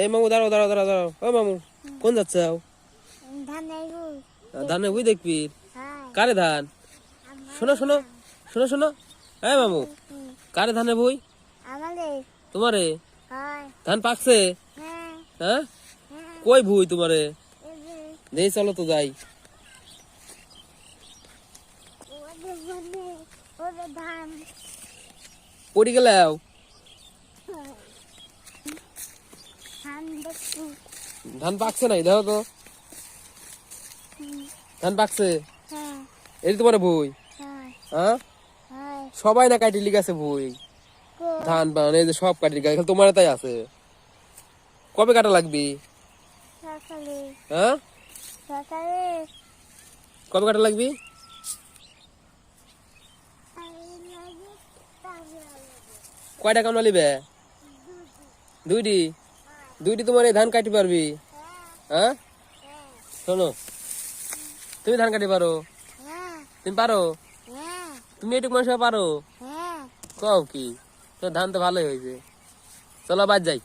এই মামু দাঁড়াও দাঁড়াও দাঁড়াও দাঁড়াও। ও মামু কোন যাচ্ছে ধানের ধানে বুঝ দেখবি? কারে ধান? শোনো শোনো শোনো শোনো। এই মামু কারে ধানে বই? তোমারে? ধান পাকছে? হ্যাঁ। হ্যাঁ? হ্যাঁ। কই ভুই তোমারে? নেই চলো তো যাই। ওদের পড়ি গেলাও ধান পাকছে নাই, দেখো তো। ধান পাকছে? তোমার বই হ্যাঁ? সবাই না কাটি লিখাছে বই ধান পান, এই যে সব কাটি লিখা তোমার তাই আছে। কবে কাটা লাগবি? হ্যাঁ? কবে কাটা লাগবি? কয়টা কামলা লিবে? দুইটি? দুইটি তোমার এই ধান কাটি পারবি? হ্যাঁ? শোনো। তুমি ধান কাটি পারো? তুমি পারো? তুমি এটুকু মানুষ পারো? হ্যাঁ। কও কি? তো ধান তো ভালোই হয়েছে। চলো বাদ যাই।